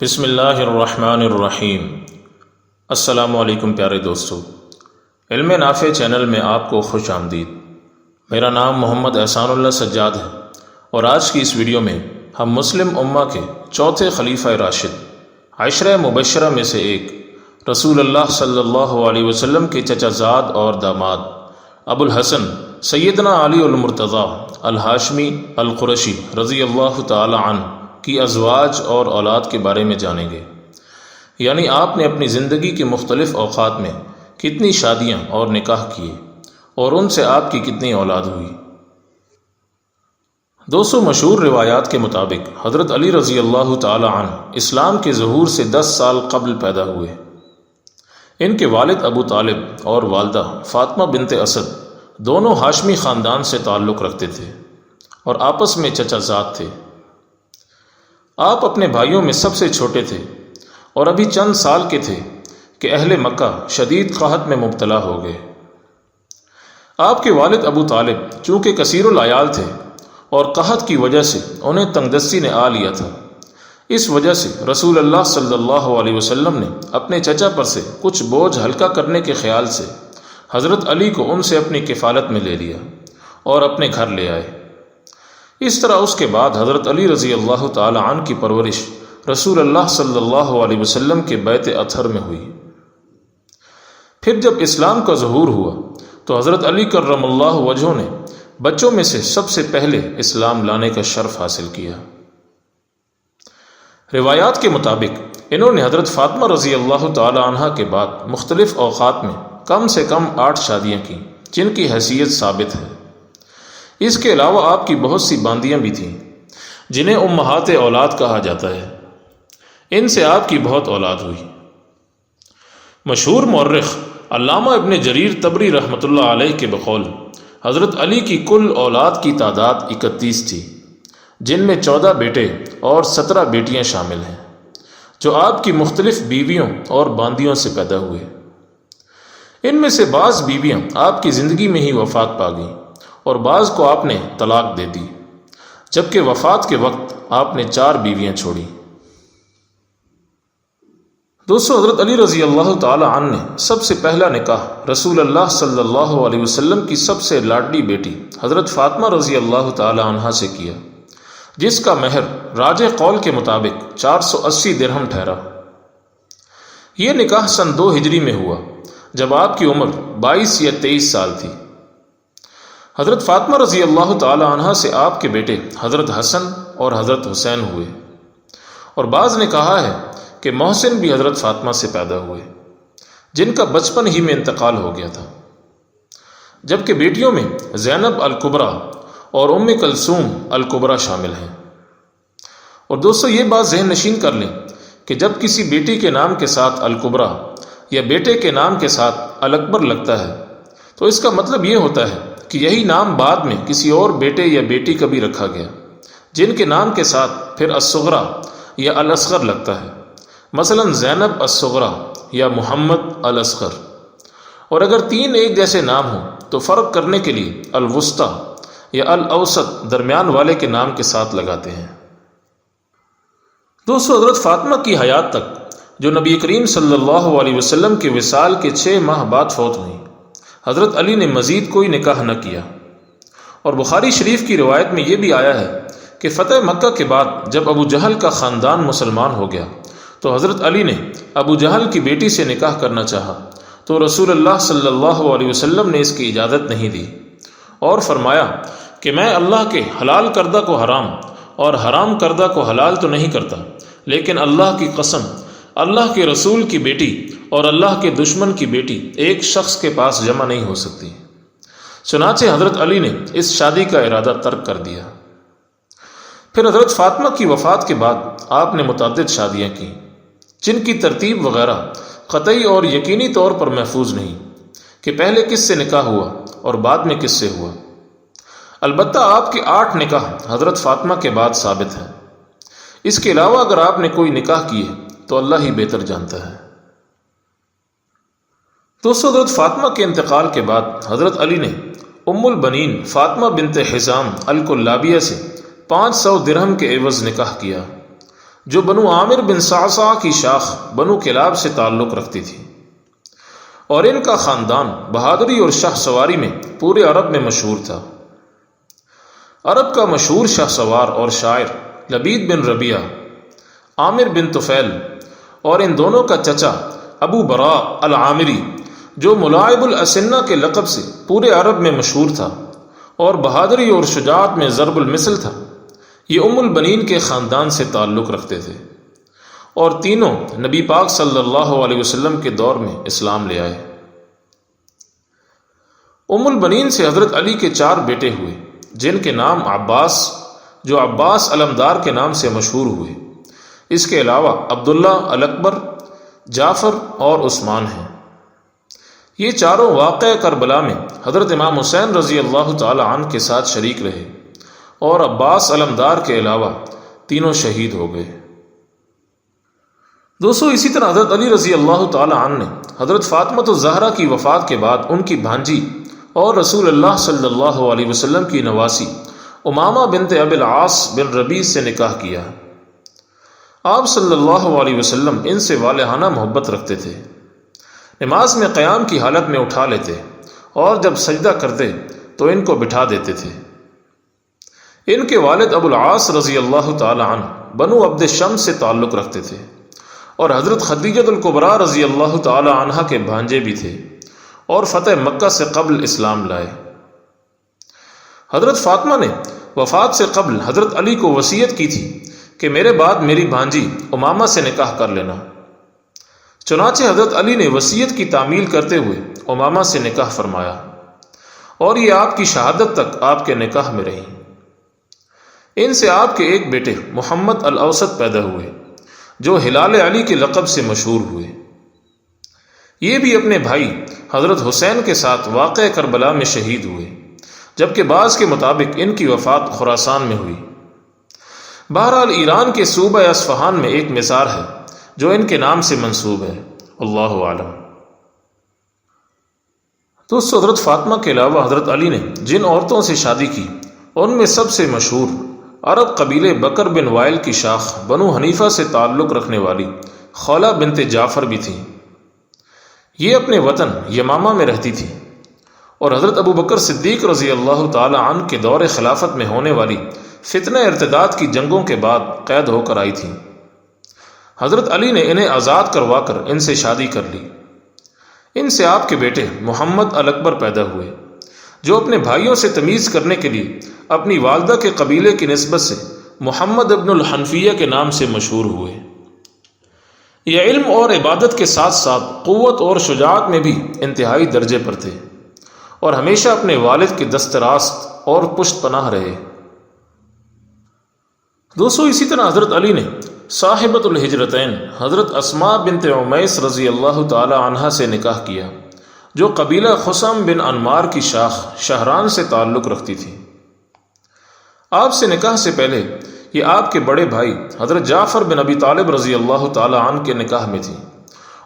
बिसमीम असलकम प्यारे दोस्तों। इल्म नाफ़ चैनल में आपको खुश आमदीद। मेरा नाम मोहम्मद एहसानुल्लाह सज्जाद है और आज की इस वीडियो में हम मुस्लिम उम्मा के चौथे खलीफा राशिद, आशर मुबशरा में से एक रसूल अल्लाह सल्लल्लाहु अलैहि के चचाजाद और दामाद, अबुल हसन सैदना अली मुर्तज़ा, अल हाशमी, अल कुरशी रज़ी अल्लाह तन की अजवाज और औलाद के बारे में जानेंगे। यानी आपने अपनी ज़िंदगी के मुख्तलिफ़ अवकात में कितनी शादियाँ और निकाह किए और उनसे आपकी कितनी औलाद हुई। दो सौ मशहूर रिवायात के मुताबिक हज़रत अली रज़ी अल्लाह तन इस्लाम के जहूर से दस साल कबल पैदा हुए। इनके वालिद अबू तालिब और वालदा फ़ातिमा बिनते असद दोनों हाशमी ख़ानदान से ताल्लुक़ रखते थे और आपस में चचाजात थे। आप अपने भाइयों में सबसे छोटे थे और अभी चंद साल के थे कि अहले मक्का शदीद कहत में मुबतला हो गए। आपके वालिद अबू तालिब चूँकि कसीरयाल थे और कहत की वजह से उन्हें तंगदस्ती ने आ लिया था, इस वजह से रसूल अल्लाह सल्लल्लाहु अलैहि ने अपने चचा पर से कुछ बोझ हल्का करने के ख्याल से हज़रत अली को उनसे अपनी किफ़ालत में ले लिया और अपने घर ले आए। इस तरह उसके बाद हज़रत अली रज़ी अल्लाह तन की परवरिश रसूल अल्लाह सल्लल्लाहु अलैहि के बैत अथर में हुई। फिर जब इस्लाम का जहूर हुआ तो हज़रत अली करमल्ला वजहों ने बच्चों में से सबसे पहले इस्लाम लाने का शर्फ हासिल किया। रिवायात के मुताबिक इन्होंने हज़रत फ़ातिमा रज़ी अल्लाह तह के बाद मुख्तलिफ़ अवकात में कम से कम आठ शादियाँ की, जिनकी हैसियत साबित है। इसके अलावा आपकी बहुत सी बांदियाँ भी थीं, जिन्हें उम्महात औलाद कहा जाता है। इनसे आपकी बहुत औलाद हुई। मशहूर मौरख अल्लामा इबन जरीर तबरी रहमत अलैह के बकौल हज़रत अली की कुल औलाद की तादाद इकतीस थी, जिनमें चौदह बेटे और सत्रह बेटियाँ शामिल हैं, जो आपकी मुख्तलिफ़ बीवियों और बांदियों से पैदा हुए। इनमें से बाज़ बीवियाँ आपकी ज़िंदगी में ही वफात पा गईं। और बाज़ को आपने तलाक दे दी, जबकि वफ़ात के वक्त आपने चार बीवियाँ छोड़ी। दोस्तों, हज़रत अली रज़ी अल्लाह तन ने सबसे पहला निकाह रसूल अल्लाह सल्लल्लाहु अलैहि वसल्लम की सबसे लाडली बेटी हज़रत फ़ातिमा रज़ी अल्लाह तहा से किया, जिसका महर राज कौल के मुताबिक 480 दिरहम ठहरा। यह निकाह सन दो हिजरी में हुआ, जब आपकी उम्र 22 या 23 साल थी। हज़रत फ़ातिमा रज़ी अल्लाह तह से आपके बेटे हज़रत हसन और हज़रत हुसैन हुए। और बाज़ ने कहा है कि मोहसिन भी हज़रत फ़ातिमा से पैदा हुए, जिनका बचपन ही में इंतकाल हो गया था। जबकि बेटियों में जैनब अलकुबरा और उम कलसूम अलकुबरा शामिल हैं। और दोस्तों, ये बात जहन नशीन कर लें कि जब किसी बेटी के नाम के साथ अलकुबरा या बेटे के नाम के साथ अलकबर लगता है तो इसका मतलब ये होता है कि यही नाम बाद में किसी और बेटे या बेटी का भी रखा गया, जिनके नाम के साथ फिर असगरा या अलसगर लगता है। मसलन जैनब असगरा या मोहम्मद अलसगर और अगर तीन एक जैसे नाम हो तो फ़र्क करने के लिए अलवस्ता या अलअसत दरमियान वाले के नाम के साथ लगाते हैं। दोस्तों, हज़रत फ़ातिमा की हयात तक, जो नबी करीम सल्लल्लाहु अलैहि वसल्लम के विसाल के छः माह बाद फौत हुई हज़रत अली ने मज़ीद कोई निकाह न किया। और बुखारी शरीफ की रवायत में यह भी आया है कि फ़तेह मक्का के बाद जब अबू जहल का ख़ानदान मुसलमान हो गया तो हज़रत अली ने अबू जहल की बेटी से निकाह करना चाहा तो रसूल अल्लाह सल्लल्लाहु अलैहि वसल्लम ने इसकी इजाज़त नहीं दी और फरमाया कि मैं अल्लाह के हलाल करदा को हराम और हराम करदा को हलाल तो नहीं करता, लेकिन अल्लाह की कसम, अल्लाह के रसूल की बेटी और अल्लाह के दुश्मन की बेटी एक शख्स के पास जमा नहीं हो सकती। चुनाचे हज़रत अली ने इस शादी का इरादा तर्क कर दिया। फिर हज़रत फ़ातिमा की वफ़ात के बाद आपने मुतद शादियाँ की, जिनकी तरतीब वगैरह क़तई और यकीनी तौर पर महफूज नहीं, कि पहले किससे निकाह हुआ और बाद में किससे हुआ। अलबत् आपके आठ निकाह हज़रत फ़ातिमा के बाद साबित हैं। इसके अलावा अगर आपने कोई निकाह किए तो अल्लाह ही बेहतर जानता है। दोस्तों हज़रत फ़ातिमा के इंतकाल के बाद हज़रत अली ने उम्मुल बनीन फ़ातिमा बिनत हिज़ाम अलकुल्लाबिया से पाँच सौ दिरहम के एवज़ निकाह किया, जो बनु आमिर बिन सासा की शाख बनु किलाब से ताल्लुक़ रखती थी। और इनका ख़ानदान बहादुरी और शाह सवारी में पूरे अरब में मशहूर था। अरब का मशहूर शाह सवार और शायर लबीद बिन रबिया, आमिर बिन तुफैल और इन दोनों का चचा अबू बरा अल आमिरी जो मुलायबुल असन्ना के लकब से पूरे अरब में मशहूर था और बहादुरी और शुजात में ज़रबुल मिसल था, ये उमुल बनीन के ख़ानदान से ताल्लुक़ रखते थे और तीनों नबी पाक सल्लल्लाहु अलैहि वसल्लम के दौर में इस्लाम ले आए। उमुल बनीन से हज़रत अली के चार बेटे हुए, जिनके नाम अब्बास, जो अब्बास अलमदार के नाम से मशहूर हुए। इसके अलावा अब्दुल्ला अकबर जाफ़र और उस्मान हैं। ये चारों वाक़ करबला में हज़रत इमाम हुसैन रज़ी अल्लाह तन के साथ शरीक रहे और अब्बास अलमदार के अलावा तीनों शहीद हो गए। दोस्तों, इसी तरह हज़रत अली रज़ी अल्लाह तन ने हज़रत फ़ातमत ज़हरा की वफ़ात के बाद उनकी भांजी और रसूल अल्लाह सल्लल्लाहु अलैहि की नवासी उमामा बिनते अबिल आस बिन रबी से निकाह किया। आप सल्लल्लाहु अलैहि वसल्लम इनसे वालहाना मोहब्बत रखते थे। नमाज़ में क़याम की हालत में उठा लेते और जब सजदा करते तो इनको बिठा देते थे। इनके वालिद अबुल आस रज़ी अल्लाह तन बनु अब्द शम से ताल्लुक़ रखते थे और हज़रत खदीजतुल्कुबरा रज़ी अल्लाह तहा के भांजे भी थे और फ़तेह मक्का से कबल इस्लाम लाए। हज़रत फ़ातिमा ने वफ़ात से कबल हज़रत अली को वसीयत की थी कि मेरे बाद मेरी भांजी उमामा से निकाह कर लेना। चुनाचे हज़रत अली ने वसीयत की तामील करते हुए उमामा से निकाह फरमाया, और ये आपकी शहादत तक आपके निकाह में रही। इनसे आपके एक बेटे मोहम्मद अल अवसत पैदा हुए, जो हिलाल अली के लक़ब से मशहूर हुए। ये भी अपने भाई हज़रत हुसैन के साथ वाक़ करबला में शहीद हुए, जबकि बाज़ के मुताबिक इनकी वफ़ात खुरासान में हुई। बहरहाल ईरान के सूबा असफ़हान में एक मिसार है। जो इनके नाम से मंसूब है। अल्लाह आलम। तो उस हज़रत फ़ातिमा के अलावा हज़रत अली ने जिन औरतों से शादी की, उनमें सबसे मशहूर अरब कबीले बकर बिन वाइल की शाख बनु हनीफ़ा से ताल्लुक़ रखने वाली खौला बिनते जाफ़र भी थी। ये अपने वतन यमामा में रहती थी और हज़रत अबू बकर सिद्दीक रज़ी अल्लाह तन के दौर खिलाफत में होने वाली फितना इर्तदाद की जंगों के बाद कैद होकर आई थी। हज़रत अली ने इन्हें आज़ाद करवा कर इनसे शादी कर ली। इनसे आपके बेटे मोहम्मद अल अकबर पैदा हुए, जो अपने भाइयों से तमीज़ करने के लिए अपनी वालदा के कबीले की नस्बत से मोहम्मद अबनुल हनफिया के नाम से मशहूर हुए। यह इल्म और इबादत के साथ साथ क़ुत और शुजात में भी इंतहाई दर्जे पर थे और हमेशा अपने वालिद के दस्तरास्त और पुश्त पनाह रहे। दोस्तों, इसी तरह हज़रत अली ने साहिबतुलहजरतैन हज़रत असमा बिन उमैस रज़ी अल्लाह तहा से निकाह किया, जो कबीला खुसम बिन अनमार की शाख शहरान से ताल्लुक़ रखती थी। आपसे निकाह से पहले ये आपके बड़े भाई हज़रत जाफ़र बिन अबी तालिब रज़ी अल्लाह तन के निकाह में थी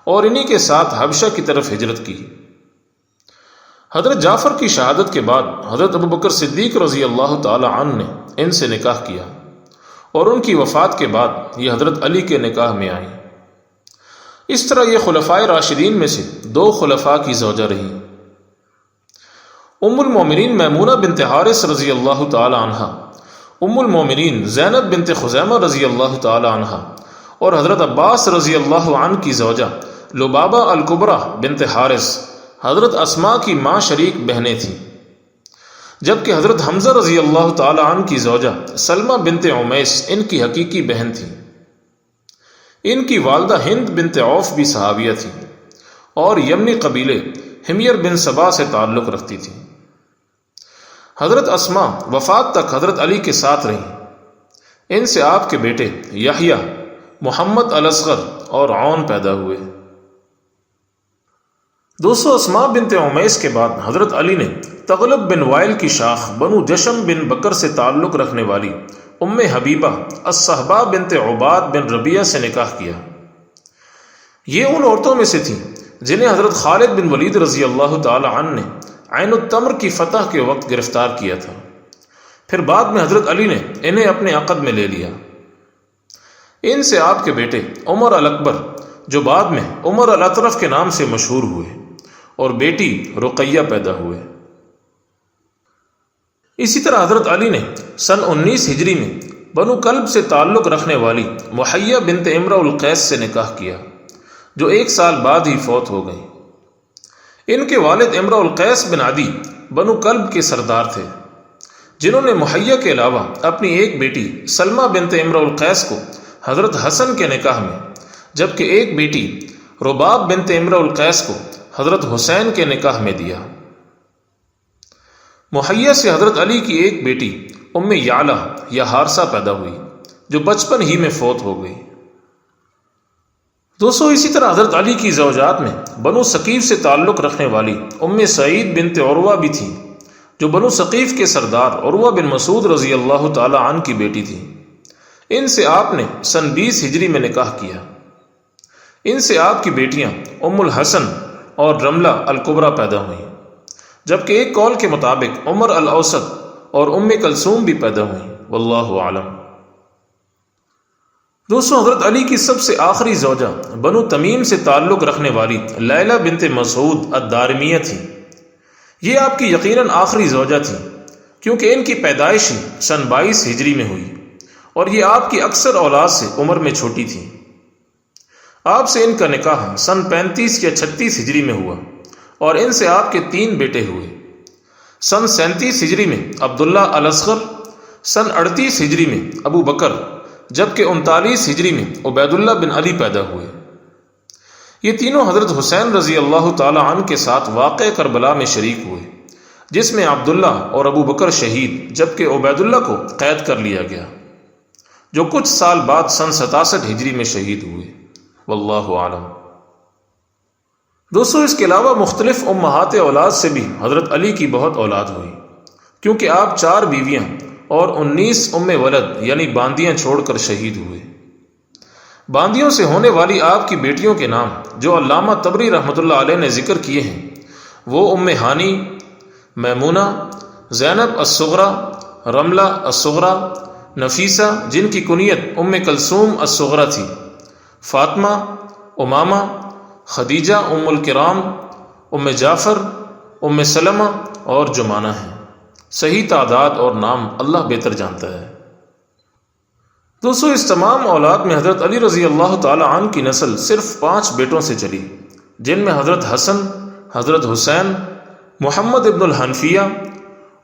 और इन्हीं के साथ हबशा की तरफ़ हिजरत की। हज़रत जाफ़र की शहादत के बाद हज़रत अबू बकर सिद्दीक रज़ी अल्लाह तन ने इनसे निकाह किया। और उनकी वफ़ात के बाद ये हज़रत अली के निकाह में आई। इस तरह ये खुलफ़ाए राशिदीन में से दो खुलफ़ा की जोजा रही। उम्मिन मैमूना बिन हारिस रज़ी अल्लाह तहा उम्मिन जैनब बिनत खुजैमा रज़ी अल्लाह तहा और हज़रत अब्बास रज़ी अल्लाह की जौजा लुबाबा अलकुबरा बिनत हारिस, हज़रत असमा की माँ शरीक बहनें थीं। जबकि हज़रत हमज़ा रज़ी अल्लाह तन की जौजा सलमा बिनत उमैस, इनकी हकीकी बहन थी। इनकी वालदा हिंद बिनत औफ भी सहाविया थी और यमनी कबीले हिमियर बिन सबा से ताल्लुक़ रखती थी। हज़रत असमा वफ़ात तक हज़रत अली के साथ रहीं। इनसे आपके बेटे याहिया, मोहम्मद अलसगर और औन पैदा हुए। दोस्तों, असमा बिन उमैस के बाद हज़रत अली ने तगलब बिन वाइल की शाख बनु जशम बिन बकर से ताल्लुक़ रखने वाली उम हबीबा असहबा बिन उबाद बिन रबिया से निकाह किया। ये उन औरतों में से थीं जिन्हें हज़रत खालिद बिन वलीद रज़ी अल्लाह तन ने आयन तमर की फ़तह के वक्त गिरफ़्तार किया था। फिर बाद में हज़रत अली ने इन्हें अपने अक़द में ले लिया। इनसे आपके बेटे उमर अल अकबर, जो बाद में उमर अल अतरफ के नाम से मशहूर हुए, और बेटी रुकैया पैदा हुए। इसी तरह हज़रत अली ने सन 19 हिजरी में बनु कल्ब से ताल्लुक़ रखने वाली मुहैया बिनत इमराकैस से निकाह किया, जो एक साल बाद ही फौत हो गई। इनके वालिद इमराकैस बिन आदि बनु कल्ब के सरदार थे, जिन्होंने मुहैया के अलावा अपनी एक बेटी सलमा बिनत इमराकैस को हज़रत हसन के निकाह में, जबकि एक बेटी रुबाब बिनत इमराकैस को हज़रत हुसैन के निकाह में दिया। मुहैया से हज़रत अली की एक बेटी, उम्म याला, या हारसा पैदा हुई, जो बचपन ही में फौत हो गई। दोस्तों, इसी तरह हज़रत अली की जवजात में बनु सकीफ़ से ताल्लुक़ रखने वाली उम्म सईद बिन औरवा भी थी, जो बनु सकीफ़ के सरदार औरवा बिन मसूद रज़ी अल्लाह तन की बेटी थी। इनसे आपने सन बीस हिजरी में निकाह किया। इनसे आपकी बेटियाँ उम्मुल हसन और रमला अलकुबरा पैदा हुई। जबकि एक कौल के मुताबिक उमर अल औसत और उम्म कलसूम भी पैदा हुई। वल्लाहु दोस्तों, हज़रत अली की सबसे आखिरी जोजा बनु तमीम से ताल्लुक़ रखने वाली लैला बिनते मसूद अदारमिया थी। ये आपकी यकीनन आखिरी जोजा थी, क्योंकि इनकी पैदाइश ही सन बाईस हिजरी में हुई और ये आपकी अक्सर औलाद से उम्र में छोटी थी। आपसे इनका निकाह सन पैंतीस या छत्तीस हिजरी में हुआ। और इनसे आपके तीन बेटे हुए। सन सैंतीस हिजरी में अब्दुल्ला अलसगर सन अड़तीस हिजरी में अबू बकर, जबकि उनतालीस हिजरी में उबैदुल्ला बिन अली पैदा हुए। ये तीनों हज़रत हुसैन रज़ी अल्लाह तन के साथ वाक़ करबला में शरीक हुए, जिसमें अब्दुल्ला और अबू बकर शहीद, जबकि उबैदुल्ला को कैद कर लिया गया, जो कुछ साल बाद सन सतासठ हिजरी में शहीद हुए। वल्लाह आलम। दोस्तों, इसके अलावा मुख्तलिफ़ उम्मात औलाद से भी हज़रत अली की बहुत औलाद हुई। क्योंकि आप चार बीवियाँ और उन्नीस उम्म वलद, यानी बांदियाँ छोड़कर शहीद हुए। बांदियों से होने वाली आपकी बेटियों के नाम, जो अल्लामा तबरी रहमतुल्लाह अलैह ने ज़िक्र किए हैं, वो उम्म हानी, मैमूना, जैनब असगरा रमला असगरा नफीसा, जिनकी कुनीत उम्म कलसूम असगरा थी, फातमा, उमामा खदीजा, उम्मुल किराम, उम्म जाफ़र, उम्म सलमा और जुमाना है। सही तादाद और नाम अल्लाह बेहतर जानता है। दोस्तों, इस तमाम औलाद में हज़रत अली रज़ी अल्लाह तन की नस्ल सिर्फ़ पाँच बेटों से चली, जिनमें हज़रत हसन, हज़रत Husain, Mohammad Ibnul Hanafiya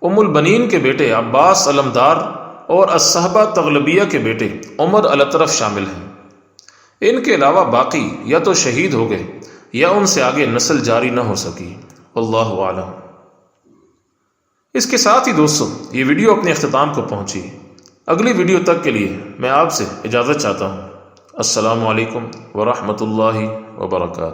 Umul Banin के बेटे अब्बास अलमदार और असहबा तगलबिया के बेटे उमर अलतरफ शामिल हैं। इनके अलावा बाकी या तो शहीद हो गए, या उनसे आगे नस्ल जारी न हो सकी। अल्लाह आलम। इसके साथ ही दोस्तों, ये वीडियो अपने अख्ताम को पहुँची। अगली वीडियो तक के लिए मैं आपसे इजाज़त चाहता हूँ। असलकम वरहमल वर्का